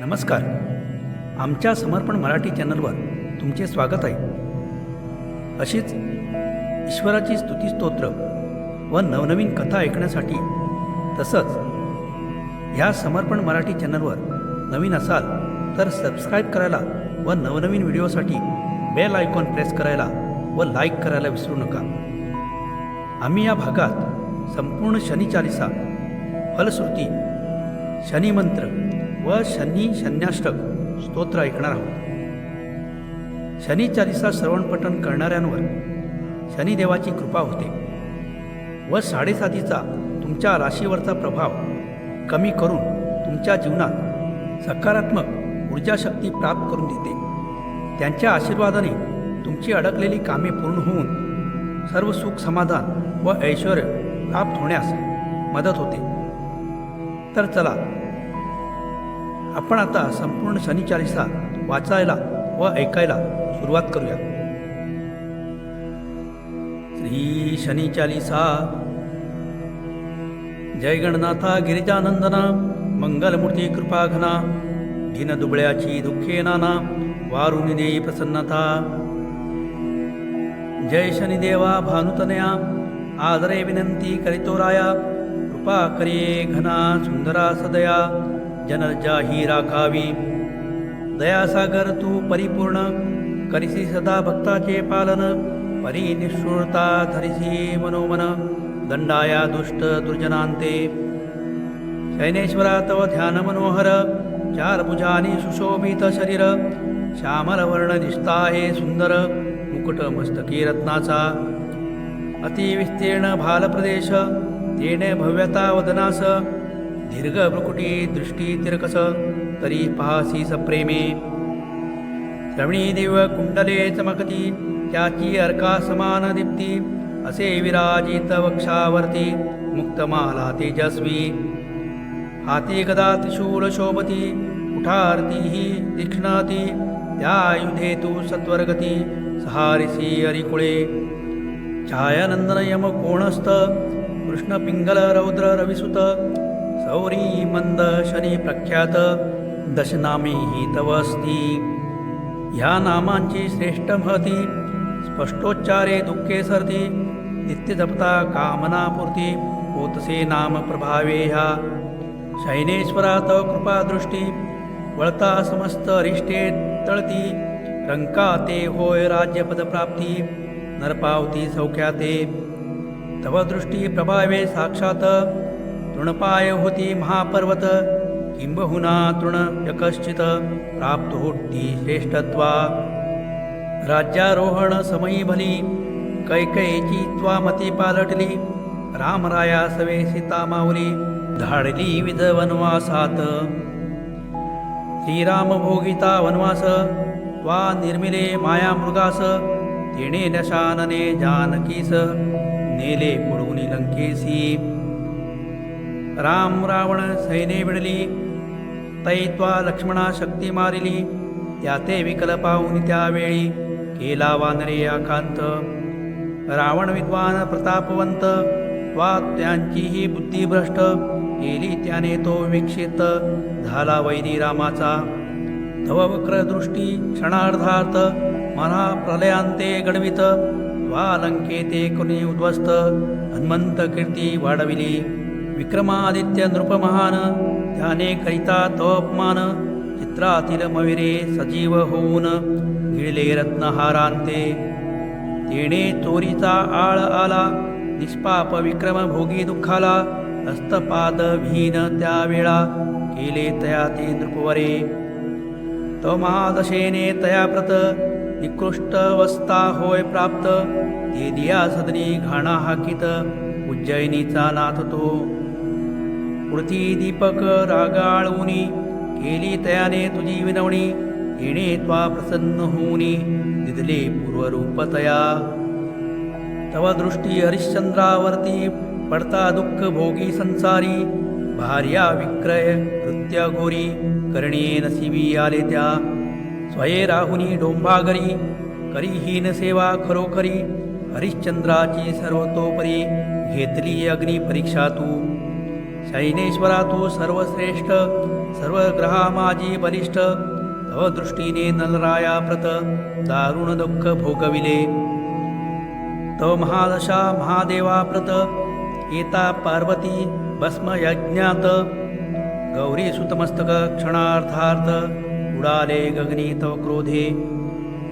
नमस्कार. आमच्या समर्पण मराठी चॅनलवर तुमचे स्वागत आहे. अशीच ईश्वराची स्तुतीस्तोत्र व नवनवीन कथा ऐकण्यासाठी तसंच ह्या समर्पण मराठी चॅनलवर नवीन असाल तर सबस्क्राईब करायला व नवनवीन व्हिडिओसाठी बेल आयकॉन प्रेस करायला व लाईक करायला विसरू नका. आम्ही या भागात संपूर्ण शनी चालिसा फलश्रुती शनिमंत्र व शनी शन्याष्टक स्तोत्र ऐकणार आहोत. शनी चालिसा श्रवणपठण करणाऱ्यांवर शनिदेवाची कृपा होते. व साडेसातीचा तुमच्या राशीवरचा प्रभाव कमी करून तुमच्या जीवनात सकारात्मक ऊर्जाशक्ती प्राप्त करून देते. त्यांच्या आशीर्वादाने तुमची अडकलेली कामे पूर्ण होऊन सर्व सुख समाधान व ऐश्वर प्राप्त होण्यास मदत होते. तर चला आपण आता संपूर्ण शनी चालिसा वाचायला व ऐकायला सुरुवात करूया. श्री शनी चालिसा. जय गणनाथा गिरिजानंदना मंगलमूर्ती कृपाघना दीनदुबळ्याची दुःखे नाना वारुणी देई प्रसन्नता. जय शनिदेवा भानुतनया आदरे विनंती करीतो राया कृपा करिये घना सुंदरा सदया. जनर्जा ही राखावी दयासागर तू परिपूर्ण। करिसी सदा भक्ताचे पालन। परी निष्ठुरता धरिसी मनोमन। दंडाया दुष्ट दुर्जनांते। शैनेश्वरा तव ध्यान मनोहर। चार भुजानी सुशोभित शरीर। श्यामलवर्ण निष्ठाहे सुंदर। मुकुट मस्तकी रत्नाचा। अतिविस्तीर्ण भालप्रदेश। तेने भव्यता वदनास। दीर्घ भ्रुकुटी दृष्टी तिरकस तरी पहासी सप्रेमे श्रवणी देव कुंडले चमकती त्याची अर्का समान दीप्ती। असे विराजित वक्षावरती मुक्तमाला तेजस्वी। हाती कदा त्रिशूल शोभती कुठारती ही तीक्ष्णती। त्या आयुधे तू सत्वर्गती सहारिसी अरिकुळे। छायानंदन यम कोणस्त कृष्ण पिंगल रौद्र रविसुत। सौरी मंद शनी प्रख्यात दशनामे ही तव ह्या नामांची श्रेष्ठ महती स्पष्टोच्चारे दुःखे सरती नित्य जपता कामनापूर्ती होतसे नाम प्रभावे ह्या। शैनेश्वरा तव कृपादृष्टी वळता समस्त अरिष्टे तळती रंका ते होय राज्यपदप्राप्ती नरपावती सौख्याते। तव दृष्टी प्रभावे साक्षात तृणपाय होती महापर्वत. किंबहुना तृण यकश्चित प्राप्त होती श्रेष्ठत्वा. राज्यारोहण समयी भली कैकयेची त्वामती पालटली. रामराया सवे सीता माऊली धाडली विध वनवासात श्रीराम भोगिता वनवास त्वा निर्मिले माया मृगास. तेणे नशानने जानकीस नेले पुढून लंकेसी. राम रावण सैने विडली तैत्वा लक्ष्मणा शक्ती मारिली त्याते विकल पाहून त्यावेळी केला वानरे आकांत. रावण विद्वान प्रतापवंत वा त्यांचीही बुद्धी भ्रष्ट केली त्याने तो विक्षित झाला वैरी रामाचा धववक्र दृष्टी क्षणार्धार्थ मना प्रलयांते गडवित वा लंकेते कुणी उद्ध्वस्त हनुमंत कीर्ती वाढविली. विक्रमादित्य नृपमहान त्याने करिता तो अपमान चित्रातील मविरे सजीव होऊन गिळले रत्नहारांते. तेणे चोरीचा आळ आला निष्पाप विक्रम भोगी दुःखाला हस्तपाद भीन त्यावेळा केले तया ते नृपवरे. तो महादशेने तया प्रत निकृष्ट होय प्राप्त ते दिया सदनी घाणा हाकित उज्जयिनीचा नाथ तो. पृथ्वी दीपक रागाळूनी केली तयाने तुझी विनवणी येणे त्वा प्रसन्न होऊनी दिदले पूर्वरूपतया. तव दृष्टी हरिश्चंद्रावरती पडता दुःख भोगी संसारी भार्या विक्रय कृत्या घोरी करणे नसिबी आले त्या. स्वये राहुनी डोंबागरी करीहीन सेवा खरोखरी हरिश्चंद्राची सर्वतोपरी घेतली अग्नी परीक्षा तू. शैनेश्वरा तू सर्वश्रेष्ठ सर्व ग्रहा माझी बलिष्ठ तव दृष्टीने नलराया प्रत दारुण दुःख भोगविले तव महादशा महादेवा प्रत येता पार्वती भस्म यज्ञात गौरी सुतमस्तक क्षणार्थार्थ उडाले गगनी तव क्रोधे।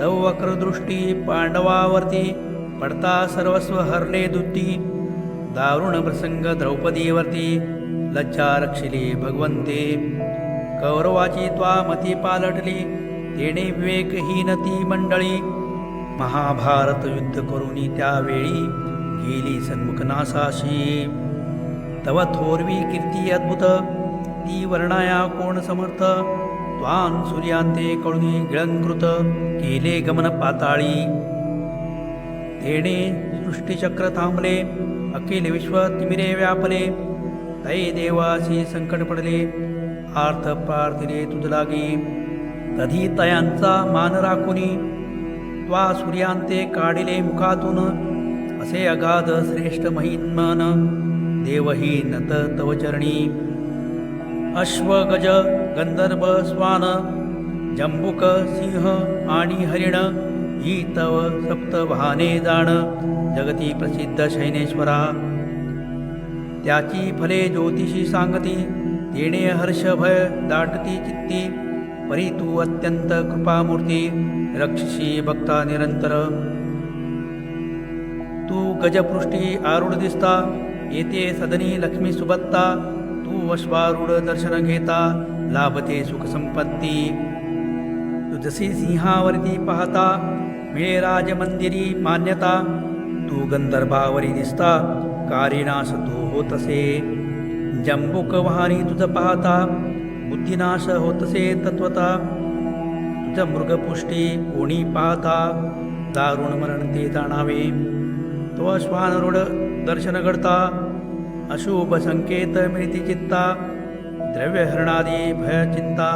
तव वक्रदृष्टी पांडवावरती पडता सर्वस्व हरले दुत्ती दारुण प्रसंग द्रौपदीवरती। लज्जा रक्षिली भगवंते कौरवाची त्वा मती पालटली तेणे विवेकहीन ती मंडळी. महाभारत युद्ध करुणी त्यावेळी गेली सन्मुख नासाशी तव थोरवी कीर्ती अद्भुत ती वर्णाया कोण समर्थ? त्वान सूर्यांते कळुनी गिळंकृत केले गमन पाताळी. तेणे सृष्टीचक्र थांबले अखिल विश्व तिमिरे व्यापले. तै देवासी संकट पडले आर्थ प्रार्थिले तुझ तधी तयांचा मान राखुनी त्वा सूर्यांते काढिले मुखातून असे अगाध श्रेष्ठ महिन्मन देवही नत तव चरणी। अश्व गज गंधर्व स्वान जंबुक सिंह आणि हरिण ही तव सप्त वाहने जाण जगती प्रसिद्ध शैनेश्वरा। त्याची फले ज्योतिषी सांगती तेणे हर्ष भय दाटती चित्ती परी तू अत्यंत कृपामूर्ती रक्षशी भक्ता निरंतर. तू गजपृष्टी आरूढ दिसता येते सदनी लक्ष्मी सुबत्ता तू अश्वारूढ दर्शन घेता लाभते सुख संपत्ती. तू जशी सिंहावरती पाहता मिळे राजमंदिरी मान्यता तू गंधर्भावरी दिसता कारिनाश तू होतसे। जंबुक वाहनी तुझ पाहता बुद्धिनाश होतसे तत्वता। तुझ मृगपुष्टी कोणी पाहता दारुण मरण ते जाणावे। तो श्वानरूढ दर्शन घडता अशुभ संकेत मिळती चित्ता। द्रव्यहरणादी भय चिंता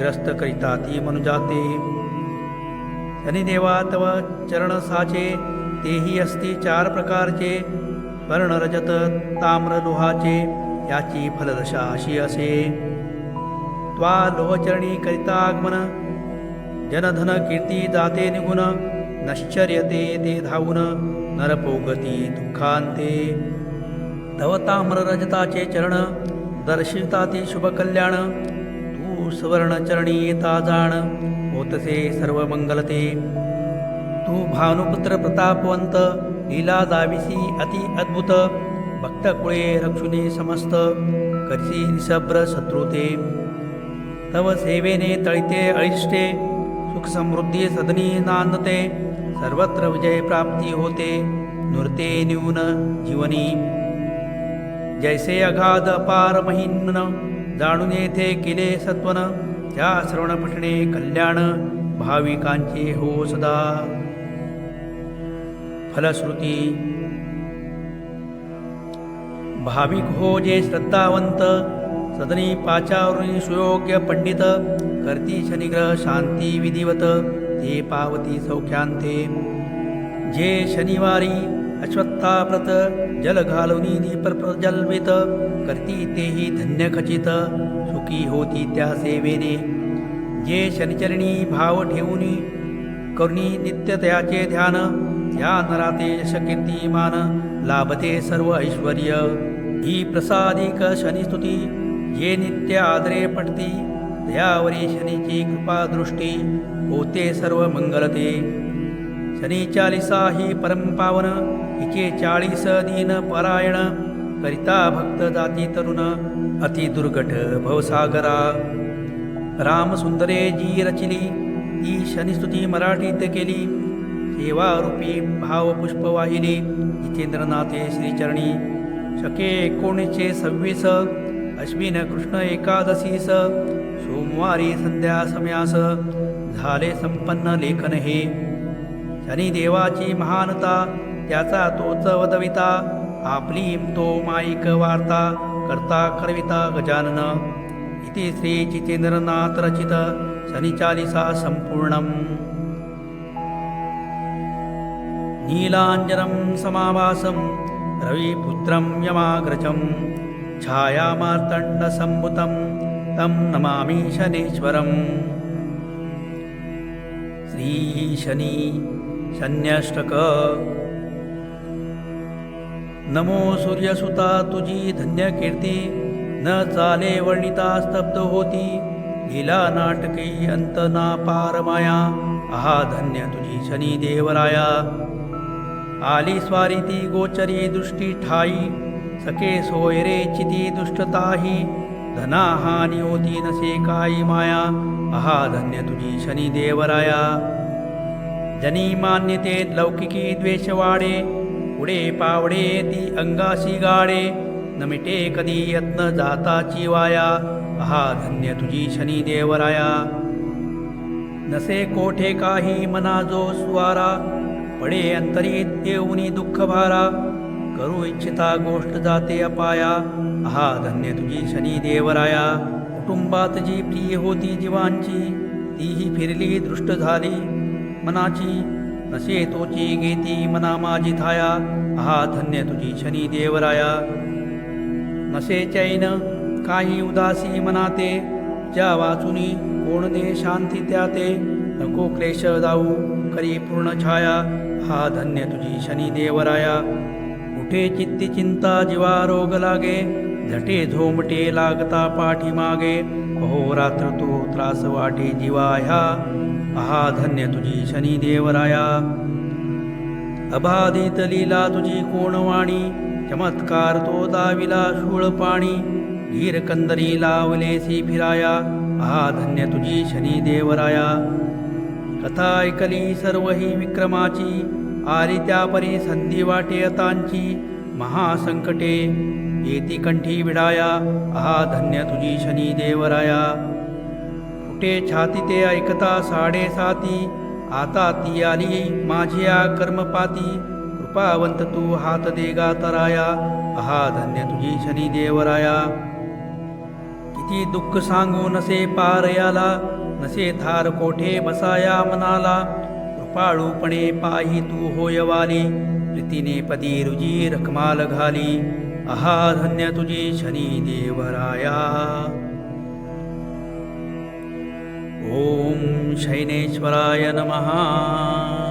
ग्रस्त करिता ती मनु जाते शनिदेवा तव चरण साचे तेही असती चार प्रकारचे. स्वर्ण रजत ताम्र लोहाचे याची फलदशा अशी असे. त्वा लोहचरणी करिता आगमन जनधन कीर्ती जाते निगुण नश्चर्यते ते धावून नरपोगती दुःखांते. तव ताम्ररजताचे चरण दर्शिता ते शुभकल्याण तू सुवर्णचरणी येता जाण होतसे सर्व मंगलते तू भानुपुत्र प्रतापवंत लीला जाविसी अति अद्भुत। भक्त कुळे रक्षुने समस्त। करसी निसभ्र शत्रुते। तव सेवेने तळिते अळिष्टे। सुख समृद्धी सदनी नांदते सर्वत्र विजय प्राप्ती होते। नृते न्यून जीवनी। जैसे अगाध अपार महिन्न जाणून येथे केले सत्वन। त्या श्रवण पठणे कल्याण। भाविकांचे हो सदा। फलश्रुती। भाविक हो जे श्रद्धावंत सदनी पाचावरुणी सुयोग्य पंडित करती शनिग्रह शांती विधिवत ते पावती सौख्यांते जे शनिवारी अश्वत्थाप्रत जल घालवनी दीप करती तेही धन्य खचित सुखी होती त्या सेवेने। जे शनिचरणी भाव ठेवून करुणी नित्य त्याचे ध्यान या नराते यश कीर्तिमान लाभते सर्व ऐश्वर ही प्रसादिक शनिस्तुती जे नित्य आदरे पटती दयावरी शनीची कृपा दृष्टी होते सर्व मंगलते. शनी चालिसा ही परमपावन हिचे चाळीस दीन परायण करिता भक्त जाती तरुण अति दुर्गट भवसागरा. राम सुंदरे जी रचिली ती शनिस्तुती मराठीत केली. देवारूपी भावपुष्प वाहिली जितेंद्रनाथे श्रीचरणी। शके एकोणीसशे सव्वीस अश्विन कृष्ण एकादशीस सोमवारी संध्या समयास झाले संपन्न लेखन हे। शनिदेवाची महानता त्याचा तोच वदविता आपली तो माईक वार्ता करता करविता गजानन। इति श्री जितेंद्रनाथ रचित शनिचालिसा संपूर्णम्। नीलाञ्जनं समावासं रविपुत्रं यमाग्रजं छायामार्तण्डसम्मुतं तं नमामि शनीश्वरम्। श्रीशनि शन्यष्टक नमो सूर्यसुता तुझी धन्यकीर्ति न चाले वर्णिता स्तब्ध होती लीला नाटकी अंत ना पारमाया आहा धन्य तुझी शनी देवराया। आली स्वारी ती गोचरी दृष्टी ठाई सके सोयरे चिती दुष्टताही धना हानी होती नसे काई माया आहा धन्य तुझी शनी देवराया. जनी मान्यते लौकिकी द्वेष वाढे पुढे पावडे ती अंगाशी गाडे न मिटे कधी यत्न जाताची वाया आहा धन्य तुझी शनी देवराया. नसे कोठे काही मना जो स्वारा पडे अंतरीत येऊनी दुःख भारा करू इच्छिता गोष्ट जाते अपाया आहा धन्य तुझी शनी देवराया कुटुंबात जी प्रिय होती जीवांची तीही फिरली दृष्ट झाली मनाची नसे तोची गेती मना माझी थाया आहा धन्य तुझी शनी देवराया. नसे चैन काही उदासी मनाते ज्या वाचुनी कोण दे शांती त्याते नको क्लेश जाऊ करी पूर्ण छाया हा धन्य तुझी शनी देवराया कुठे चित्ती चिंता जीवा रोग लागे. झटे झोमटे लागता पाठीमागे. अहो रात्र तो त्रास वाटे जीवा ह्या आहा धन्य तुझी शनी देवराया अबाधित लीला तुझी कोणवाणी. चमत्कार तो दाविला शूळ पाणी. धीर कंदरी लावलेसी फिराया. आहा धन्य तुझी शनी देवराया कथा ऐकली सर्व ही विक्रमाची आली त्या परी संधी वाटे अतांची, महासंकटे, येती कंठी विडाया, आहा धन्य तुझी शनी देवराया. कुठे छाती ते ऐकता साडेसाती आता ती आली माझ्या कर्मपाती. कृपावंत तू हात देगा तराया, आहा धन्य तुझी शनी देवराया. किती दुःख सांगू नसे पार याला नसे थार कोठे बसाया मनाला कृपाळूपणे पाही तू होयवाली प्रीतीने पदी रुजी रखमाल घाली आहा धन्य तुझी शनी देवराया. ओम शैनेश्वराय नमः.